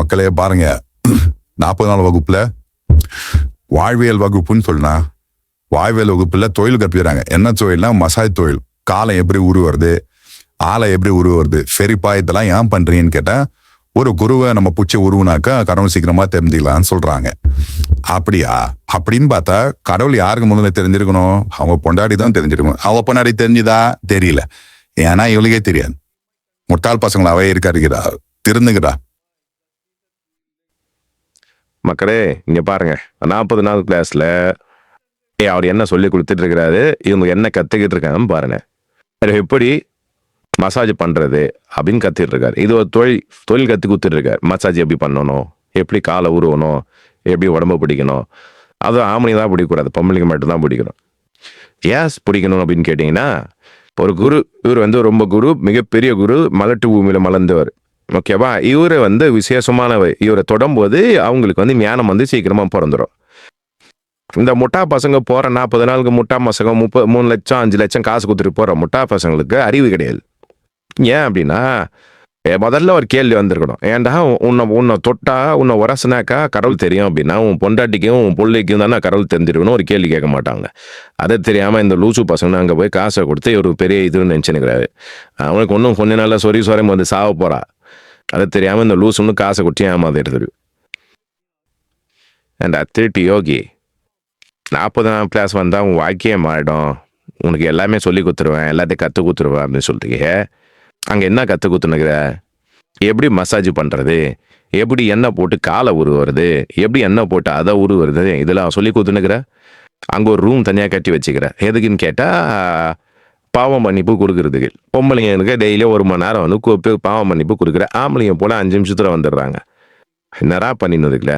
மக்களே பாருங்க. நாற்பது நாள் வகுப்புல வாழ்வியல் வகுப்புன்னு சொன்னா வாழ்வியல் வகுப்புல தொழில் கற்பிக்கிறாங்க. என்ன தொழில்னா மசாஜ் தொழில். காலம் எப்படி உருவுறது ஆளை எப்படி உருவுறது சரிப்பா இதெல்லாம் ஏன் பண்றீங்கன்னு கேட்டா ஒரு குருவை நம்ம பிடிச்சி உருவுனாக்கா கடவுள் சீக்கிரமா தெரிஞ்சுக்கலாம்னு சொல்றாங்க. அப்படியா? அப்படின்னு பார்த்தா கடவுள் யாருக்கு முதல்ல தெரிஞ்சிருக்கணும்? அவங்க பொண்டாடி தான் தெரிஞ்சிருக்கணும். அவங்க பொண்டாடி தெரிஞ்சுதா? தெரியல. ஏன்னா இவளுக்கே தெரியாது. முட்டாள் பசங்களாவே இருக்காருக்கிறா திருந்துங்கடா. மக்களே இங்க பாருங்க. நாற்பது நாள் கிளாஸ்ல அவர் என்ன சொல்லி கொடுத்துட்டு இருக்கிறாரு இவங்க என்ன கத்துக்கிட்டு இருக்காங்கன்னு பாருங்க. எப்படி மசாஜ் பண்றது அப்படின்னு கத்துட்டு இருக்காரு இது ஒரு தொழில் தொழில் கத்து கொடுத்துட்டு இருக்காரு மசாஜ் எப்படி பண்ணணும் எப்படி காலை உருவணும் எப்படி உடம்பு பிடிக்கணும். அது ஆமணி தான் பிடிக்கக்கூடாது பொம்பளைங்க மட்டும்தான் பிடிக்கணும். ஏன் பிடிக்கணும் அப்படின்னு கேட்டிங்கன்னா ஒரு குரு இவர் வந்து ரொம்ப குரு மிகப்பெரிய குரு மலட்டு பூமியில மலர்ந்தவர். ஓகேவா இவரை வந்து விசேஷமானவர். இவரை தொடும்போது அவங்களுக்கு வந்து ஞானம் வந்து சீக்கிரமாக பிறந்துடும் இந்த முட்டா பசங்க போகிற நாற்பது நாளுக்கு முட்டா பசங்க முப்பது மூணு லட்சம் அஞ்சு லட்சம் காசு கொடுத்துட்டு போகிற முட்டா பசங்களுக்கு அறிவு கிடையாது. ஏன் அப்படின்னா முதல்ல ஒரு கேள்வி வந்திருக்கணும். ஏன்டா உன்னை உன்னை தொட்டா உன்னை உரசுனாக்கா கடவுள் தெரியும் அப்படின்னா உன் பொண்டாட்டிக்கும் உன் பிள்ளைக்கும் தானே கடவுள் தெரிஞ்சிருக்கணும் ஒரு கேள்வி கேட்க மாட்டாங்க. அதை தெரியாமல் இந்த லூசு பசங்க அங்கே போய் காசை கொடுத்து ஒரு பெரிய இதுன்னு நினச்சினுக்கிறாரு அவனுக்கு ஒன்றும் கொஞ்ச நாளில் சொறி சொரம் வந்து சாவ போகிறா அது தெரியாமல் இந்த லூசுன்னு காசை குட்டி ஏமாந்துடுது அண்ட் திருட்டி யோகி நாற்பதாம் கிளாஸ் வந்தால் உன் வாழ்க்கையே மாறிடும் உனக்கு எல்லாமே சொல்லி கொடுத்துருவேன் எல்லாத்தையும் கற்றுக் கொடுத்துருவேன் அப்படின்னு சொல்லிட்டு அங்கே என்ன கற்றுக் கொடுத்துனுக்குற எப்படி மசாஜ் பண்ணுறது எப்படி எண்ணெய் போட்டு காலை உருவுறது எப்படி எண்ணெய் போட்டு அதை உருவுறது இதெல்லாம் சொல்லி கொடுத்துனுக்குற அங்கே ஒரு ரூம் தனியாக கட்டி வச்சுக்கிற எதுக்குன்னு கேட்டால் பாவம் மன்னிப்பு கொடுக்கறதுக்கு. பொம்பளைங்களுக்கு டெய்லியும் ஒரு மணி நேரம் வந்து கூப்பிட்டு பாவம் மன்னிப்பு கொடுக்குற ஆம்பளைங்க போல அஞ்சு நிமிஷத்துல வந்துடுறாங்க. என்னடா பண்ணினதுக்குல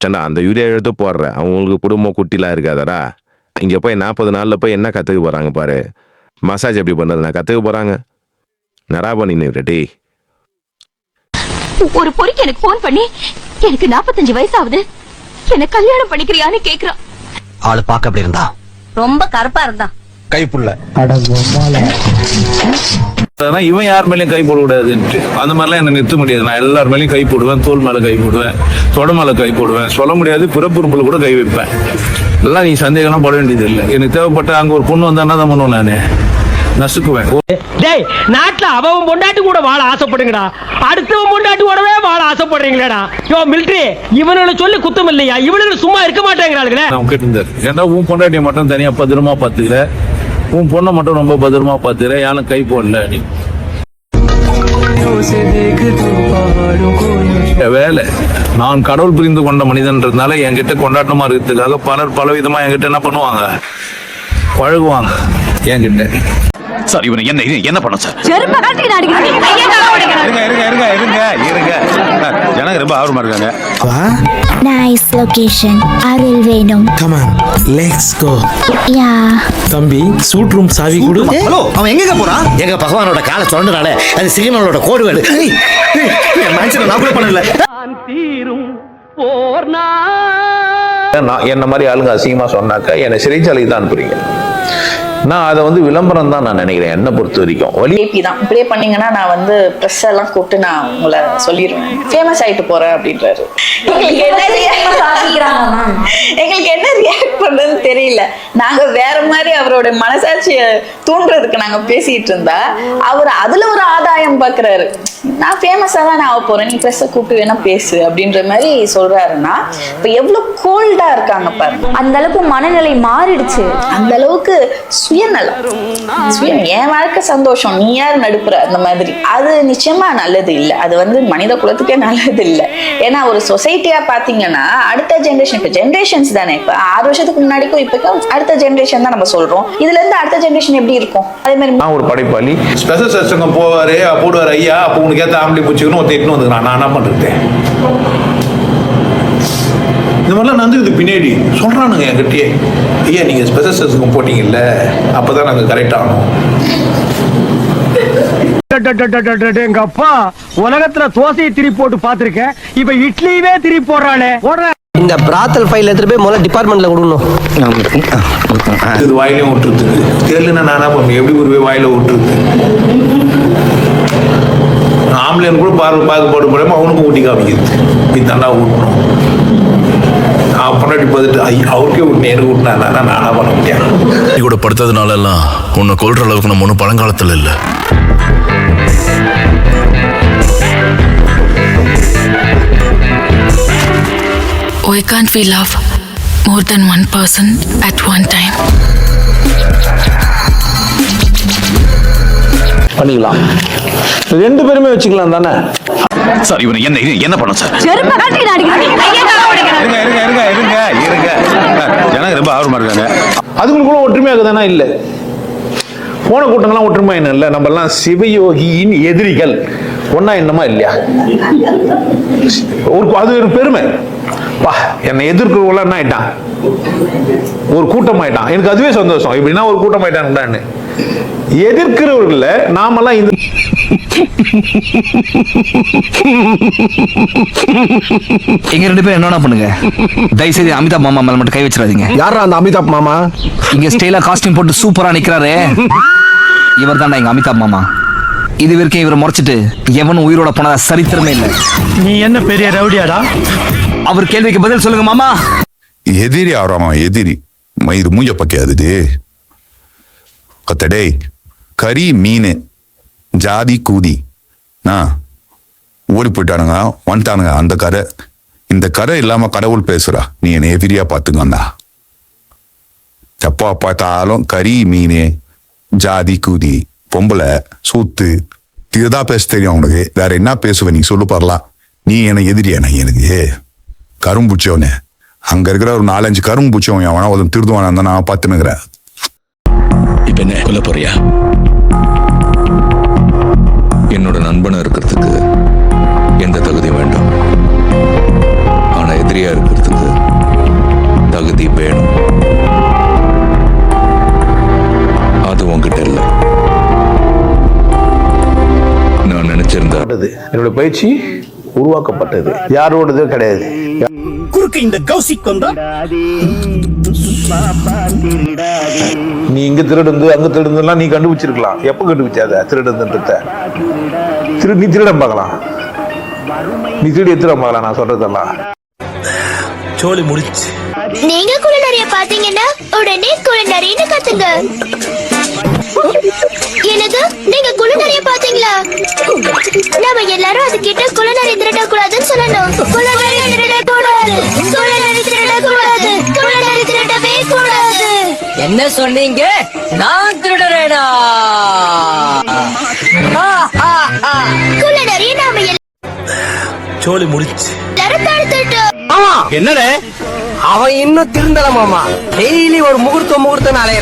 சண்டா அந்த யூரியா எடுத்து போடுற. அவங்களுக்கு குடும்பம் குட்டிலாம் இருக்காதடா. இங்கே போய் நாற்பது நாளில் போய் என்ன கற்றுக்க போகிறாங்க பாரு. மசாஜ் எப்படி பண்ணுறது நான் கற்றுக்க போகிறாங்க நரா பண்ணின்னு டேய். ஒரு பொறுக்கி எனக்கு போன் பண்ணி எனக்கு 45 வயசு ஆகுது என்ன கல்யாணம் பண்ணிக்கிறியான்னு கேக்குறான் ஆளு பார்க்க அப்படி இருந்தா? ரொம்ப கருப்பா இருந்தான் கைப்புள்ள ஆனா இவன் யார் மேலயும் கை போடக்கூடாதுன்ட்டு. அந்த மாதிரிலாம் என்ன நிறுத்த முடியாது. நான் எல்லார் மேலயும் கை போடுவேன் தோல் மேல கை போடுவேன் தொட மேல கை போடுவேன். சொல்ல முடியாது பிறப்புறுப்புல கூட கை வைப்பேன். இதெல்லாம் நீ சந்தேகம்லாம் பட வேண்டியது இல்லை. எனக்கு தேவைப்பட்ட அங்க ஒரு பொண்ணு வந்தா தான் பண்ணுவேன் நானு? நசுக்குவேன். டேய் நாட்டுல அவன் பொண்டாட்டி கூட வாழ ஆசைப்படுங்கடா. அடுத்தவன் பொண்டாட்டி கூடவே வாழ ஆசைப்படுறீங்களேடா. யோ மிலிட்ரி இவனுங்களை சொல்லி குத்தம் இல்லையா? இவனுங்களை சும்மா இருக்க மாட்டேங்கிறாளுங்களே. நான் கேட்டிருந்தாரு ஏன்னா உன் பொண்டாட்டியை மட்டும் தனியா பத்திரமா பாத்துக்கிற உன் பொண்ணை மட்டும் ரொம்ப பத்திரமா பாத்துக்கிற யாரும் கை போடல நீ. வேலை நான் கடவுள் புரிந்து கொண்ட மனிதன்றதுனால என்கிட்ட கொண்டாட்டமா இருக்கிறதுக்காக பலர் பல விதமா என்கிட்ட என்ன பண்ணுவாங்க? பழகுவாங்க என்கிட்ட. சார் இவனை என்ன என்ன பண்ண சார்? செருப்ப காட்டி இருங்க இருங்க இருங்க இருங்க இருங்க. ஜனங்க ரொம்ப ஆர்வமா இருக்காங்க. நைஸ் லொகேஷன் அருள் வேணும். Come on let's go yeah. தம்பி சூட் ரூம் சாவி கொடு. ஹலோ அவன் எங்க போறான்? எங்க பகவானோட காலை சுரண்டனால அது சிக்னலோட கோடு வேடு ஏய், ஏய், என் மனுஷனை நான் கூட பண்ணல. தீரும் போர் நான் என்ன மாதிரி ஆளுங்க அசிங்கமா சொன்னாக்கா என்னை சிறைச்சாலைக்கு தான் அனுப்புறீங்க. நான் அதை வந்து விளம்பரம் தான் நான் நினைக்கிறேன் என்னை பொறுத்த வரைக்கும். வழி ஏபி தான். இப்படியே பண்ணீங்கன்னா நான் வந்து ப்ரெஸ் எல்லாம் கூப்பிட்டு நான் உங்களை சொல்லிடுவேன் ஃபேமஸ் ஆயிட்டு போறேன் அப்படின்றாரு. எங்களுக்கு என்ன react- எங்களுக்கு என்ன ரியாக்ட் பண்றதுன்னு தெரியல. நாங்க வேற மாதிரி அவரோட மனசாட்சியை தூண்டுறதுக்கு நாங்க பேசிட்டு இருந்தா அவர் அதுல ஒரு ஆதாயம் பாக்குறாரு. நான் ஃபேமஸா தான் நான் ஆக போறேன் நீ ப்ரெஸ்ஸை கூப்பிட்டு வேணா பேசு அப்படின்ற மாதிரி சொல்றாருன்னா இப்ப எவ்வளவு கோல்டா இருக்காங்க பாருங்க. அந்த அளவுக்கு மனநிலை மாறிடுச்சு. அந்த அளவுக்கு சுயநலம். சுயம் என் வாழ்க்கை சந்தோஷம். நீ யார் நடுப்புற? அந்த மாதிரி. அது நிச்சயமா நல்லது இல்லை. அது வந்து மனித குலத்துக்கே நல்லது இல்லை. ஏன்னா ஒரு சொசைட்டியா பாத்தீங்கன்னா அடுத்த ஜென்ரேஷன் இப்ப ஜென்ரேஷன்ஸ் தானே. இப்ப ஆறு வருஷத்துக்கு முன்னாடிக்கும் இப்பக்கும் அடுத்த ஜென்ரேஷன் தான் நம்ம சொல்றோம். இதுல இருந்து அடுத்த ஜென்ரேஷன் எப்படி இருக்கும்? அதே மாதிரி நான் ஒரு படைப்பாளி ஸ்பெஷல் சத்சங்கம் போவாரு போடுவார் ஐயா அப்போ உனக்கு ஏத்த ஆம்பளை பூச்சிக்கணும் ஒருத்தர் எட்டுன்னு வந்துக்கிறான். நான் என்ன பண்றது? இந்த மாதிரிலாம் நடந்துக்குது பின்னாடி. சொல்றானுங்க என்கிட்டயே ஐயா நீங்க ஸ்பெஷல் சத்சங்கம் போட்டீங்கல்ல அப்பதான் நாங்க கரெக்ட் ஆகணும். எங்க அப்பா உலகத்துல தோசையை திரி போட்டு பாத்திருக்கேன் இப்ப இட்லியவே திரி போடுறானே போடுற இந்த பிராத்தல் ஃபைல் எடுத்துட்டு போய் முதல்ல டிபார்ட்மெண்ட்ல கொடுக்கணும். இது வாயிலையும் விட்டுருது தெரியலன்னா நான் என்ன பண்ணுவேன் எப்படி ஒரு வாயில விட்டுருது ஆம்பளை ஆம்பளைன்னு கூட பார்வை பார்க்க போட முடியாம அவனுக்கும் ஊட்டி காமிக்குது நீ தாண்டா ஊட்டணும். பொண்டாட்டி பார்த்துட்டு ஐ அவருக்கே விட்டு எனக்கு விட்டினா நானா பண்ண முடியாது. நீ கூட படுத்ததுனால எல்லாம் உன்னை கொல்ற அளவுக்கு நம்ம ஒன்றும் பழங்காலத்தில் இல்லை. Why can't we love more than one person at one time? பண்ணிக்கலாம். ரெண்டு பேருமே வச்சுக்கலாம் தானே? சார் இவனை என்ன என்ன பண்ண சார்? செருப்ப காட்டி இருங்க இருங்க இருங்க இருங்க இருங்க. ஜனங்க ரொம்ப ஆர்வமா இருக்காங்க. அதுங்களுக்குள்ள ஒற்றுமையாக தானே இல்லை? போன கூட்டங்கள்லாம் ஒற்றுமை என்ன இல்லை? நம்ம எல்லாம் சிவயோகியின் எதிரிகள். ஒன்னா என்னமா இல்லையா? ஒரு அது ஒரு பெருமை. வா என்னை எதிர்க்கிறவங்கள என்ன ஆயிட்டான்? ஒரு கூட்டம் ஆயிட்டான் எனக்கு அதுவே சந்தோஷம். இப்படின்னா ஒரு கூட்டம் ஆயிட்டான்னு எதிர்க்கிறவர்கள நாமெல்லாம் இந்த எங்க ரெண்டு பேரும் என்னன்னா பண்ணுங்க. தயவுசெய்து அமிதாப் மாமா மேல மட்டும் கை வச்சிடாதீங்க. யாரா அந்த அமிதாப் மாமா? இங்க ஸ்டைலா காஸ்டியூம் போட்டு சூப்பரா நிக்கிறாரு. இவர் தான்டா எங்க அமிதாப் மாமா. இது வரைக்கும் இவரை முறைச்சிட்டு எவனும் உயிரோட போனதா சரித்திரமே இல்லை. நீ என்ன பெரிய ரவுடியாடா? அவர் கேள்விக்கு பதில் சொல்லுங்க மாமா. எதிரி ஆறாமா எதிரி? மயிறு மூஞ்ச பக்கையாதுது கத்தடே கறி மீன் ஜாதி கூதி. நான் ஓடி போயிட்டானுங்க வந்துட்டானுங்க அந்த கரை. இந்த கரை இல்லாம கடவுள் பேசுறா. நீ என்னை எதிரியா பாத்துக்கண்டா எப்பா பார்த்தாலும் கறி மீன் ஜாதி கூதி பொம்பளை சூத்து. இதுதான் பேச தெரியும் உனக்கு வேற என்ன பேசுவ நீ? சொல்லு பாரலாம். நீ என்ன எதிரியா நான் எனக்கு? கரும்புச்சவனே அங்க இருக்கிற ஒரு நாலஞ்சு கரும்புச்சவன் அவனா ஒரு திருதுவானா இருந்தா நான் பார்த்துனுக்கிறேன் இப்போ என்ன கொல்ல போறியா? என்னோட நண்பனா இருக்கிறதுக்கு எந்த தகுதி வேண்டாம்? ஆனா எதிரியா இருக்கிறதுக்கு தகுதி வேணும். அது உன்கிட்ட இல்லை. நான் நினைச்சிருந்தா பட்டது என்னோட பயிற்சி உருவாக்கப்பட்டது. யாரோடது கிடையாது. குறுக்கு இந்த கௌசிக் வந்தா நீ இங்க திருடுந்து அங்க திருடுந்துலாம் நீ கண்டுபிடிச்சிருக்கலாம். எப்ப கண்டுபிடிச்சாத திருடுன்றத திரு நீ திருட பார்க்கலாம். நீ திருடி எத்திர பார்க்கலாம் நான் சொல்றதெல்லாம். சோலி முடிச்சு. நீங்க குளிநறிய பாத்தீங்கன்னா உடனே குளிநறின்னு கத்துங்க. என்னது? நீங்க குளிநறிய பாத்தீங்களா நாம எல்லாரும் அது கிட்ட குளிநறி திருட கூடாதுன்னு சொல்லணும் என்ன சொன்னீங்க? நான் நாம சோலி முடிச்சு. என்னடே? அவன் இன்னும் திருந்தல மாமா. டெய்லி ஒரு முகூர்த்தம் முகூர்த்தம் அலையறான்.